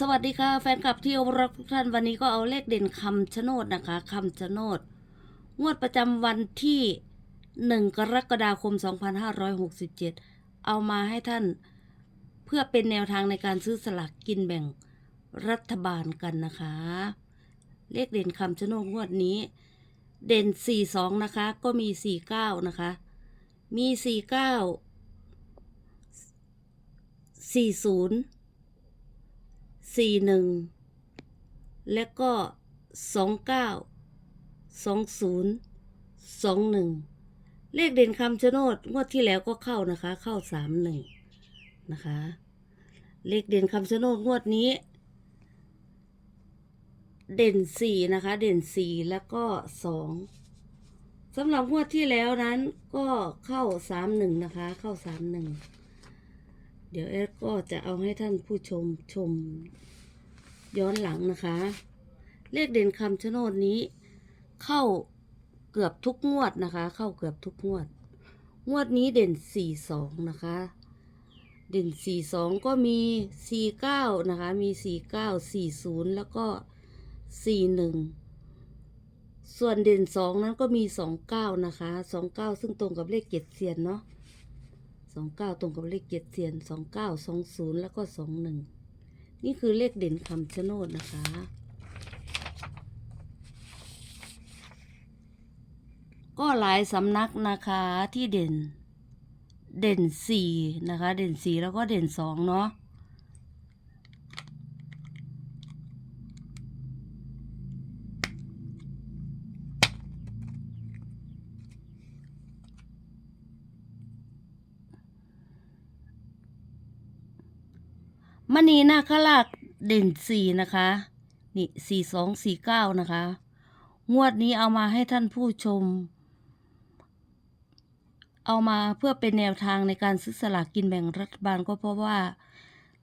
สวัสดีค่ะ แฟนคลับที่เคารพทุกท่านวันนี้ก็เอาเลขเด่นคำชะโนดนะคะคำชะโนดงวดประจำวันที่ 1 กรกฎาคม 2567 เอามาให้ท่าน เพื่อเป็นแนวทางในการซื้อสลากกินแบ่งรัฐบาลกันนะคะ เลขเด่นคำชะโนดงวดนี้ เด่น 42 นะคะ ก็มี 49 นะคะ มี 49 40 สี่หนึ่งและก็สองเก้าสองศูนย์สองหนึ่งเลขเด่นคำชะโนดงวดที่แล้วก็เข้านะคะ เข้าสามหนึ่งนะคะ เลขเด่นคำชะโนดงวดนี้ เด่นสี่นะคะ เด่นสี่แล้วก็สองสำหรับงวดที่แล้วนั้นก็เข้าสามหนึ่งนะคะ เข้าสามหนึ่ง เดี๋ยวแอดก็จะเอาให้ท่านผู้ชมชมย้อนหลังนะคะ เลขเด่นคำชะโนดนี้ เข้าเกือบทุกงวดนะคะ เข้าเกือบทุกงวด งวดนี้เด่นสี่สองนะคะ เด่นสี่สองก็มีสี่เก้านะคะ มีสี่เก้าสี่ศูนย์แล้วก็สี่หนึ่งส่วนเด่นสองนั้นก็มีสองเก้านะคะสองเก้าซึ่งตรงกับเลขเจ็ดเซียนเนาะ สองเก้าตรงกับเลขเจ็ดเสียนสองเก้าสองศูนย์แล้วก็สองหนึ่งนี่คือเลขเด่นคำชะโนดนะคะ ก็หลายสำนักนะคะที่เด่น เด่นสี่นะคะ เด่นสี่แล้วก็เด่นสองเนาะ มณีนาคราชเด่นสี่นะคะ นี่สี่สองสี่เก้านะคะ งวดนี้เอามาให้ท่านผู้ชม เอามาเพื่อเป็นแนวทางในการซื้อสลากกินแบ่งรัฐบาลก็เพราะว่า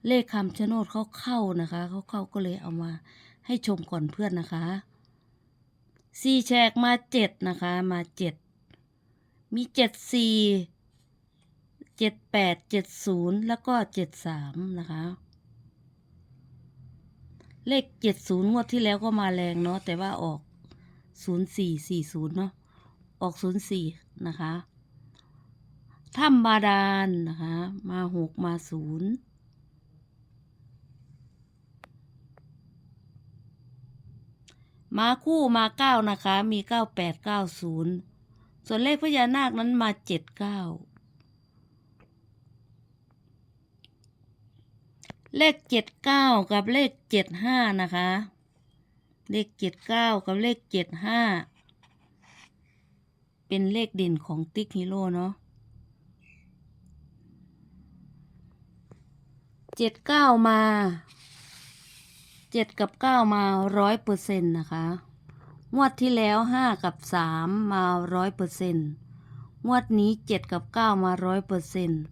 เลขคำชะโนดเขาเข้านะคะ เขาเข้าก็เลยเอามาให้ชมก่อนเพื่อนนะคะสี่แฉกมาเจ็ดนะคะ มาเจ็ด มีเจ็ดสี่เจ็ดแปดเจ็ดศูนย์แล้วก็เจ็ดสามนะคะ เลขเจ็ดศูนย์งวดที่แล้วก็มาแรงเนาะแต่ว่าออกศูนย์สี่สี่ศูนย์เนาะออกศูนย์สี่นะคะถ้ำบาดาลนะคะ มาหกมาศูนย์มาคู่มาเก้านะคะ มีเก้าแปดเก้าศูนย์ส่วนเลขพญานาคนั้นมาเจ็ดเก้า เลขเจ็ดเก้ากับเลขเจ็ดห้านะคะ เลขเจ็ดเก้ากับเลขเจ็ดห้าเป็นเลขเด่นของติ๊กฮีโร่เนาะเจ็ดเก้ามาเจ็ดกับเก้ามาร้อยเปอร์เซ็นต์นะคะงวดที่แล้วห้ากับสามมาร้อยเปอร์เซ็นต์งวดนี้เจ็ดกับเก้ามาร้อยเปอร์เซ็นต์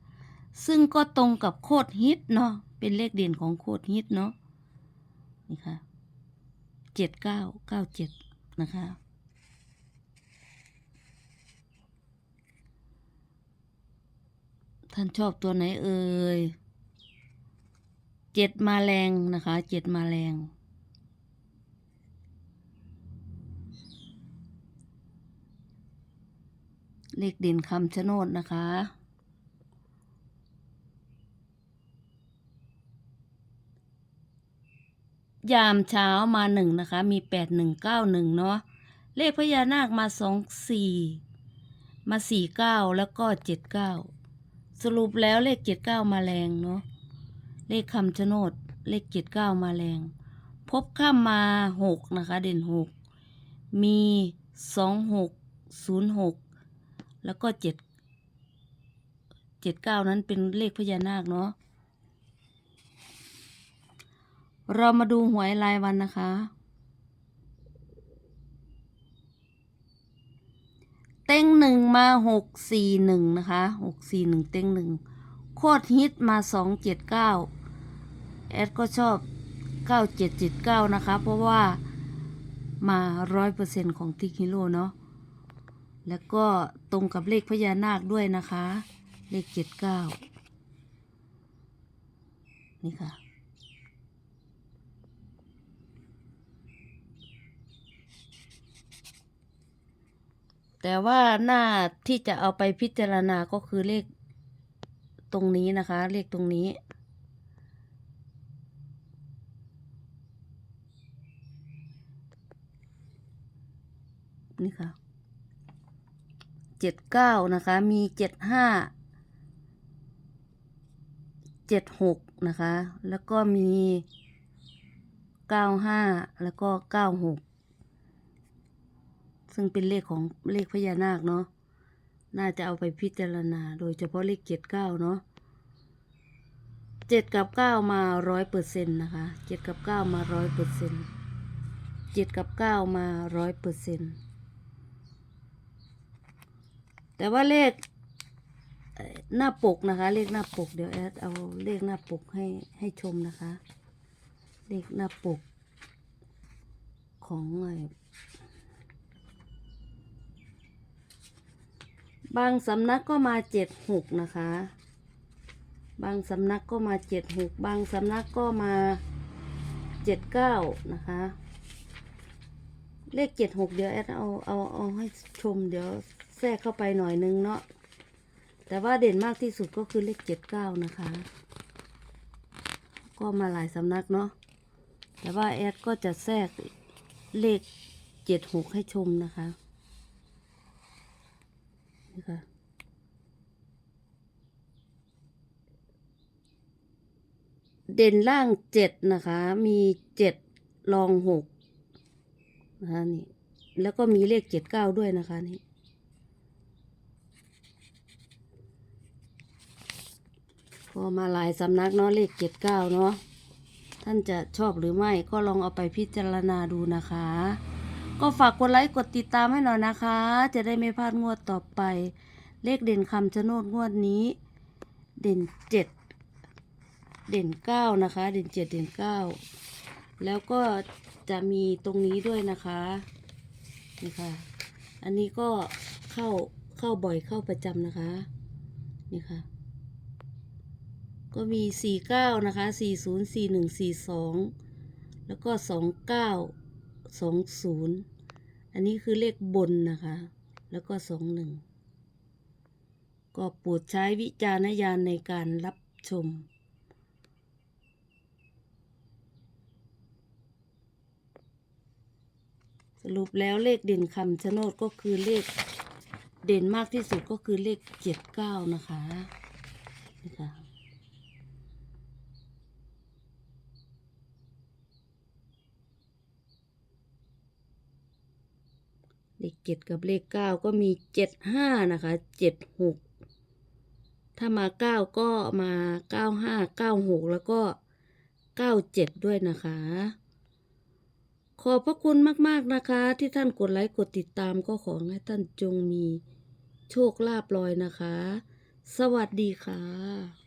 ซึ่งก็ตรงกับโคตรฮิตเนาะ เป็นเลขเด่นของโคตรฮิตเนาะนี่ค่ะเจ็ดเก้าเก้าเจ็ดนะคะ ท่านชอบตัวไหนเอ่ยเจ็ดมาแรงนะคะเจ็ดมาแรงเลขเด่นคำชะโนดนะคะ ยามเช้ามาหนึ่งนะคะ มีแปดหนึ่งเก้าหนึ่งเนาะเลขพญานาคมาสองสี่มาสี่เก้าแล้วก็เจ็ดเก้าสรุปแล้วเลขเจ็ดเก้ามาแรงเนาะเลขคำชะโนดเลขเจ็ดเก้ามาแรง พบข้ามมาหกนะคะ เด่นหกมีสองหกศูนย์หกแล้วก็เจ็ดเจ็ดเก้านั้นเป็นเลขพญานาคเนาะ เรามาดูหวยรายวันนะคะ เต็งหนึ่งมาหกสี่หนึ่งนะคะหกสี่หนึ่งเต็งหนึ่งโคตรฮิตมาสองเจ็ดเก้าแอดก็ชอบเก้าเจ็ดเจ็ดเก้านะคะ เพราะว่ามาร้อยเปอร์เซ็นของทิกฮิโร่เนาะแล้วก็ตรงกับเลขพญานาคด้วยนะคะ เลขเจ็ดเก้านี่ค่ะ แต่ว่าหน้าที่จะเอาไปพิจารณาก็คือเลขตรงนี้นะคะ เลขตรงนี้ นี่ค่ะเจ็ดเก้านะคะ มีเจ็ดห้าเจ็ดหกนะคะ แล้วก็มีเก้าห้าแล้วก็เก้าหก ซึ่งเป็นเลขของเลขพญานาคเนาะน่าจะเอาไปพิจารณา โดยเฉพาะเลขเจ็ดเก้าเนาะเจ็ดกับเก้ามาร้อยเปอร์เซ็นต์นะคะเจ็ดกับเก้ามาร้อยเปอร์เซ็นต์เจ็ดกับเก้ามาร้อยเปอร์เซ็นต์แต่ว่าเลขหน้าปกนะคะ เลขหน้าปกเดี๋ยวแอดเอาเลขหน้าปกให้ให้ชมนะคะ เลขหน้าปกของไอ้ บางสำนักก็มาเจ็ดหกนะคะ บางสำนักก็มาเจ็ดหกบางสำนักก็มาเจ็ดเก้านะคะ เลขเจ็ดหกเดี๋ยวแอดเอาเอาเอาให้ชมเดี๋ยวแทรกเข้าไปหน่อยนึงเนาะแต่ว่าเด่นมากที่สุดก็คือเลขเจ็ดเก้านะคะ ก็มาหลายสำนักเนาะแต่ว่าแอดก็จะแทรกเลขเจ็ดหกให้ชมนะคะ คะเด่นล่างเจ็ดนะคะ มีเจ็ดรองหกนะคะนี่ แล้วก็มีเลขเจ็ดเก้าด้วยนะคะนี่ก็มาหลายสำนักเนาะเลขเจ็ดเก้าเนาะท่านจะชอบหรือไม่ก็ลองเอาไปพิจารณาดูนะคะ ก็ฝากกดไลค์กดติดตามให้หน่อยนะคะ จะได้ไม่พลาดงวดต่อไป เลขเด่นคำชะโนดงวดนี้ เด่นเจ็ดเด่นเก้านะคะ เด่นเจ็ดเด่นเก้าแล้วก็จะมีตรงนี้ด้วยนะคะนี่ค่ะ อันนี้ก็เข้าเข้าบ่อยเข้าประจำนะคะนี่ค่ะ ก็มีสี่เก้านะคะสี่ศูนย์สี่หนึ่งสี่สองแล้วก็สองเก้า สองศูนย์อันนี้คือเลขบนนะคะ แล้วก็สองหนึ่งก็โปรดใช้วิจารณญาณในการรับชม สรุปแล้วเลขเด่นคำชะโนดก็คือเลขเด่นมากที่สุดก็คือเลขเจ็ดเก้านะคะนี่ค่ะ เลขเจ็ดกับเลขเก้าก็มีเจ็ดห้านะคะเจ็ดหกถ้ามาเก้าก็มาเก้าห้าเก้าหกแล้วก็เก้าเจ็ดด้วยนะคะ ขอบพระคุณมาก ๆ นะคะ ที่ท่านกดไลค์กดติดตามก็ขอให้ท่านจงมีโชคลาภลอยนะคะ สวัสดีค่ะ